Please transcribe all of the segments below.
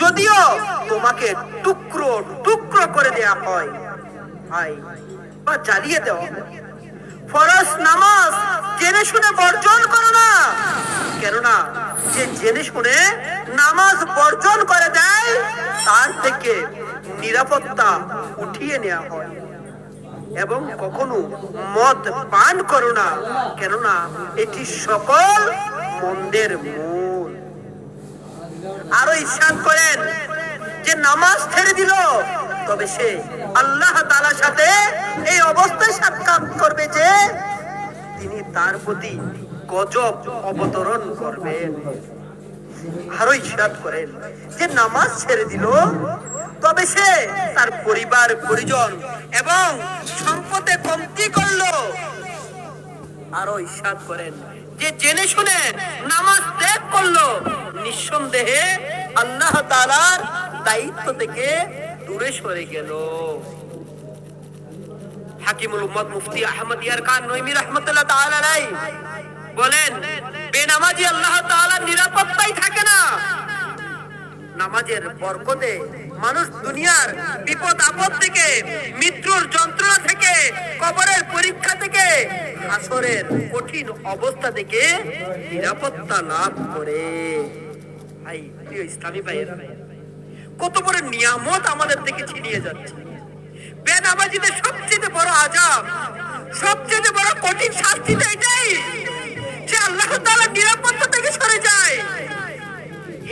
যদিও তোমাকে টুকরো টুকরো করে দেয়া হয় বা জ্বালিয়ে দেওয়া ফরজ নামাজ জেনে শুনে বর্জন করো না। কেননা যে জেনে শুনে নামাজ বর্জন করে দেয়, তার থেকে নিরাপত্তা উঠিয়ে নেওয়া হয়। এবং কখনো মদ পান করো না, কেননা এটি সকল মন্দের মূল। আরও ইসাদ করেন যে নামাজ ছেড়ে দিল। তবে সে আল্লাহ তালার সাথে এই অবস্থায় সাক্ষাৎ করবে যে তিনি তার প্রতি গজব অবতরণ করবেন। আরও ইসাদ করেন যে নামাজ ছেড়ে দিল, তবে সে তার পরিবার, পরিজন এবং সম্পদে কমতি করল। আরও ইসাদ করেন যে জেনে শুনে নামাজ ত্যাগ করল, নিঃসন্দেহে আল্লাহ তাআলার দায়িত্ব থেকে দূরে সরে গেল। হাকিমুল উম্মত মুফতি আহমদ ইয়ার খান তাআলা আলাই বলেন, বেনামাজি আল্লাহ তাআলার নিরাপত্তাই থাকে না। নামাজের বরকতে মানুষ দুনিয়ার বিপদ আপদ থেকে মৃত্যুর যন্ত্রণা থেকে কবরের পরীক্ষা থেকে হাসরের কঠিন অবস্থা থেকে নিরাপত্তা লাভ করে। ভাই, প্রিয় ইসলামী ভাইয়েরা, কত বড় নিয়ামত আমাদের থেকে ছিনিয়ে যাচ্ছে। বেনামাজিদের সবচেয়ে বড় আজাব, সবচেয়ে বড় কঠিন শাস্তি এটাই যে আল্লাহ তাআলা নিরাপত্তা থেকে সরে যায়।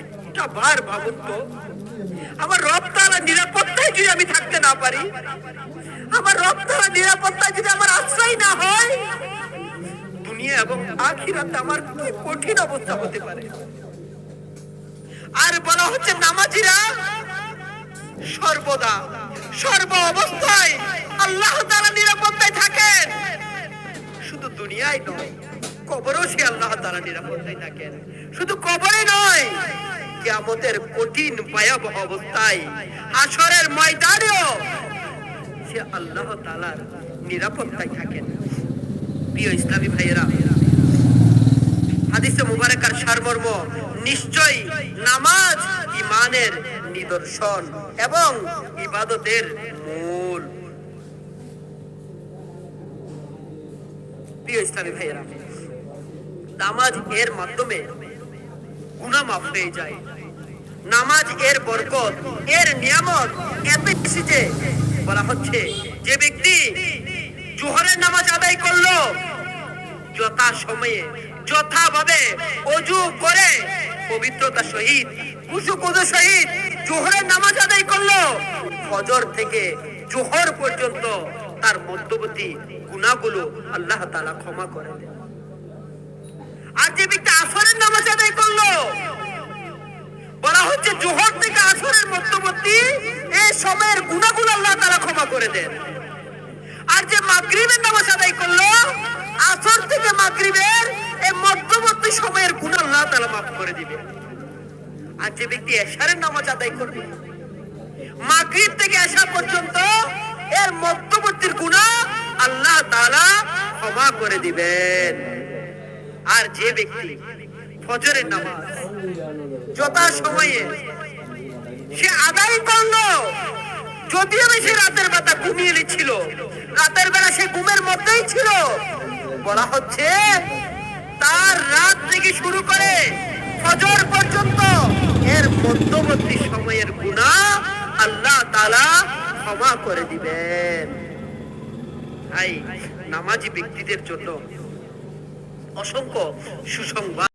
একটা বার ভাবুন তো, আমার রব নিরাপত্তায় যদি আমি থাকতে না পারি, আমার রব নিরাপত্তায় যদি আমার আশ্রয় না হয় দুনিয়া এবং আখিরাতে আমার কি কঠিন অবস্থা হতে পারে। আর বলা হচ্ছে নামাজিরা সর্বদা, সর্ব অবস্থায় আল্লাহ তারা নিরাপত্তায় থাকেন। শুধু দুনিয়ায় নয়, কবরও সে আল্লাহ তারা নিরাপত্তায় থাকেন। শুধু কবরে নয়, কিয়ামতের কঠিন ভয়াবহ অবস্থায় হাসরের ময়দানেও সে আল্লাহ তালার নিরাপত্তায় থাকেন। প্রিয় ইসলামী ভাইয়েরা, হাদিসে মুবারকার সারমর্ম নামাজ ইমানের নিদর্শন এবং ইবাদতের মূল। প্রিয় ইসলামী ভাইয়েরা, নামাজ এর মাধ্যমে গুনাহ মাফ হয়ে যায়। নামাজ এর বরকত, এর নিয়ামত এত বেশি যে বলা হচ্ছে যে ব্যক্তি জোহরের নামাজ আদায় করল যথা সময়ে, যথাভাবে অজু করে পবিত্রতা সহিত কুসু কুজু সহিত জোহরের নামাজ আদায় করল। ফজর থেকে জোহর পর্যন্ত তার মধ্যবর্তী গুণাগুলো আল্লাহ তাআলা ক্ষমা করে দেন। আর যে ব্যক্তি আসরের নামাজ আদায় করল, বলা হচ্ছে জোহর থেকে আসরের মধ্যবর্তী এই সময়ের গুণাগুলো আল্লাহ তাআলা ক্ষমা করে দেন। যে মাগরিবের নামাজ আদায় করল, আসর থেকে মাগরিবের এই মধ্যবর্তী সময়ের গুণ আল্লাহ তাআলা মাফ করে দিবে। আর যে ব্যক্তি এশারের নামাজ আদায় করবে, মাগরিব থেকে এশা পর্যন্ত এর মধ্যবর্তীর গুনাহ আল্লাহ তাআলা ক্ষমা করে দিবেন। আর যে ব্যক্তি ফজরের নামাজ যথা সময়ে যদিও সে রাতের বেলা ঘুমিয়ে নিচ্ছিল। রাতের বেলা সে ঘুমের মধ্যেই ছিল। বলা হচ্ছে, তার রাত থেকে শুরু করে ফজর পর্যন্ত। এর মধ্যবর্তী সময়ের গুণা আল্লাহ তালা ক্ষমা করে দিবেন। তাই নামাজি ব্যক্তিদের জন্য অসংখ্য সুসংবাদ।